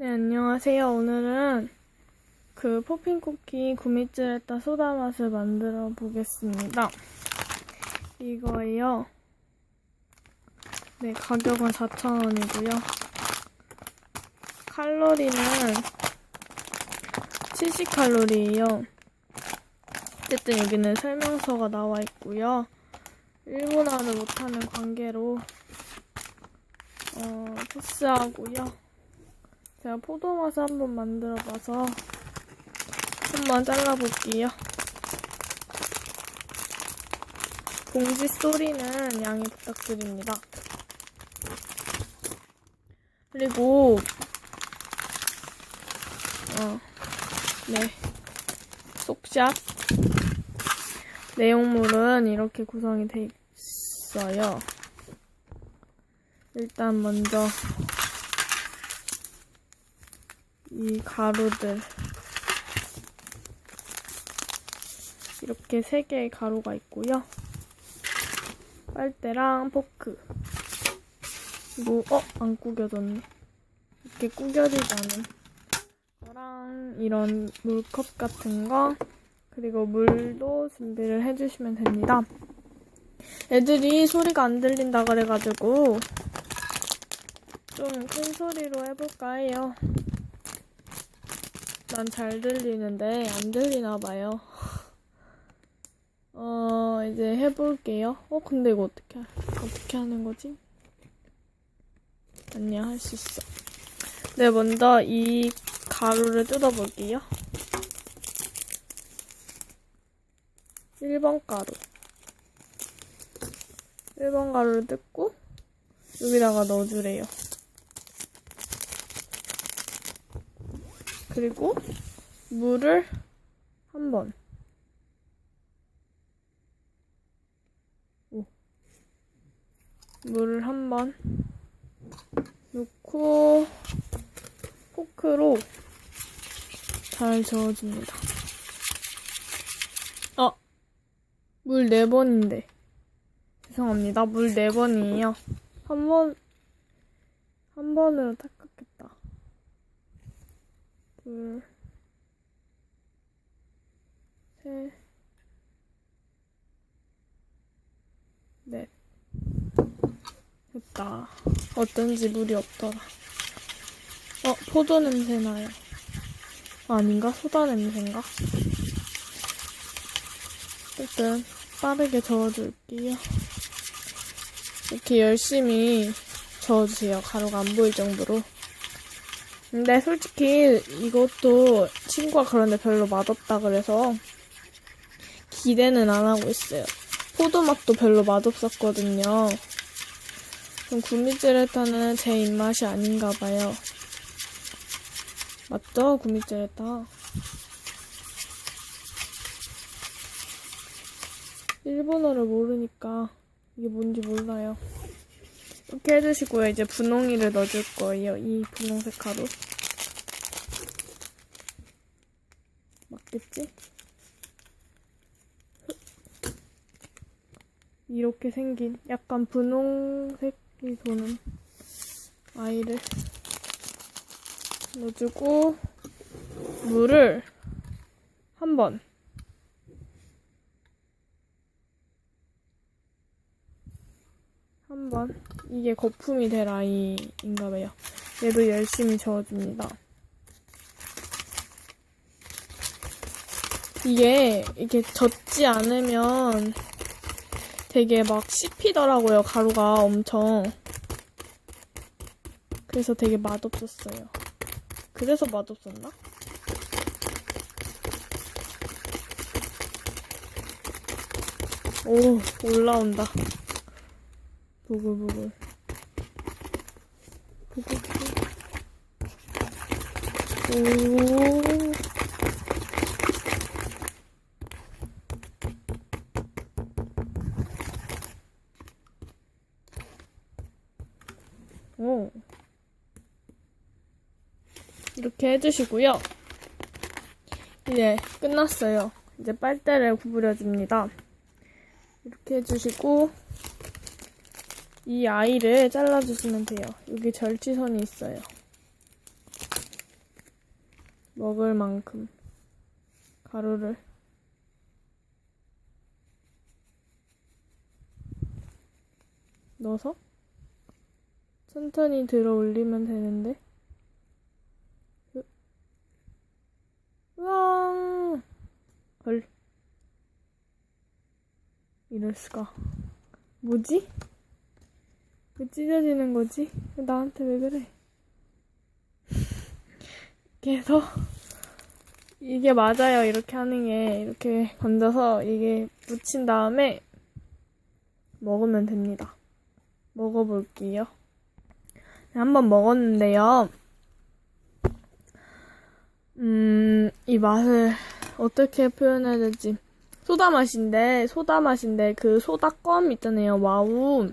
네, 안녕하세요. 오늘은 그 포핀 쿠키 구미찌레타 소다 맛을 만들어 보겠습니다. 이거예요. 네, 가격은 4,000원이고요. 칼로리는 70칼로리예요. 어쨌든 여기는 설명서가 나와 있고요. 일본어를 못하는 관계로 어, 패스하고요. 제가 포도맛을 한번 만들어봐서 한번 잘라볼게요. 봉지 소리는 양해 부탁드립니다. 그리고 어, 네 속샷 내용물은 이렇게 구성이 돼 있어요. 일단 먼저 이 가루들 이렇게 세 개의 가루가 있고요. 빨대랑 포크 그리고 어? 안 구겨졌네. 이렇게 구겨지지 않은 거랑 이런 물컵 같은 거 그리고 물도 준비를 해주시면 됩니다. 애들이 소리가 안 들린다 그래가지고 좀 큰 소리로 해볼까 해요. 난 잘 들리는데 안 들리나 봐요. 어, 이제 해볼게요. 어, 근데 이거 어떻게, 하- 어떻게 하는 거지? 아니야, 할 수 있어. 네, 먼저 이 가루를 뜯어볼게요. 1번 가루. 1번 가루를 뜯고, 여기다가 넣어주래요. 그리고 물을 한 번. 오. 물을 한 번 넣고 포크로 잘 저어줍니다. 어, 물네 번인데. 죄송합니다. 물 네 번이에요. 한 번, 한 번으로 닦았겠다. 둘, 셋, 넷. 됐다. 어쩐지 물이 없더라. 어, 포도 냄새 나요. 아닌가? 소다 냄새인가? 어쨌든, 빠르게 저어줄게요. 이렇게 열심히 저어주세요. 가루가 안 보일 정도로. 근데 솔직히 이것도 친구가 그런데 별로 맛없다 그래서 기대는 안 하고 있어요. 포도 맛도 별로 맛없었거든요. 그럼 구미찌레타는 제 입맛이 아닌가 봐요. 맞죠? 구미찌레타. 일본어를 모르니까 이게 뭔지 몰라요. 이렇게 해주시고요. 이제 분홍이를 넣어줄 거예요. 이 분홍색 가루. 맞겠지? 이렇게 생긴 약간 분홍색이 도는 아이를 넣어주고 물을 한 번. 한 번. 이게 거품이 될 아이인가 봐요. 얘도 열심히 저어줍니다. 이게 이게 젖지 않으면 되게 막 씹히더라고요. 가루가 엄청. 그래서 되게 맛없었어요. 그래서 맛없었나? 오, 올라온다. 부글부글. 부글부글. 오. 오. 이렇게 해주시고요. 이제 끝났어요. 이제 빨대를 구부려줍니다. 이렇게 해주시고 이 아이를 잘라주시면 돼요. 여기 절취선이 있어요. 먹을 만큼 가루를 넣어서 천천히 들어 올리면 되는데 으- 으앙 헐 이럴 수가 뭐지? 왜 찢어지는 거지? 나한테 왜 그래? 그래서 이게 맞아요. 이렇게 하는 게 이렇게 건져서 이게 묻힌 다음에 먹으면 됩니다. 먹어볼게요. 한번 먹었는데요. 음, 이 맛을 어떻게 표현해야 될지. 소다 맛인데, 소다 맛인데, 그 소다 껌 있잖아요. 와우.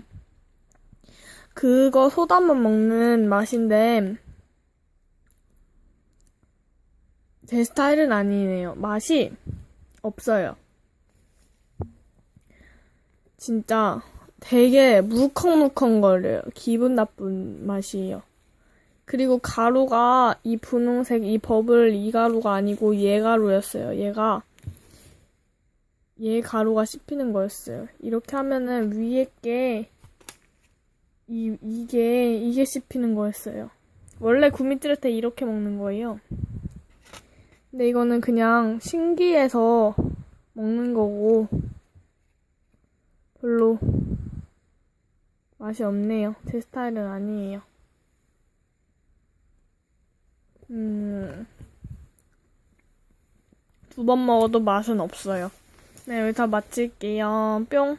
그거 소다만 먹는 맛인데, 제 스타일은 아니네요. 맛이 없어요. 진짜 되게 물컹물컹거려요. 기분 나쁜 맛이에요. 그리고 가루가 이 분홍색 이 버블 이 가루가 아니고 얘 가루였어요. 얘가 얘 가루가 씹히는 거였어요. 이렇게 하면은 위에 게 이, 이게 이게 씹히는 거였어요. 원래 구미찌르테 이렇게 먹는 거예요. 근데 이거는 그냥 신기해서 먹는 거고 별로 맛이 없네요. 제 스타일은 아니에요. 음, 두 번 먹어도 맛은 없어요. 네, 여기 다 마칠게요. 뿅.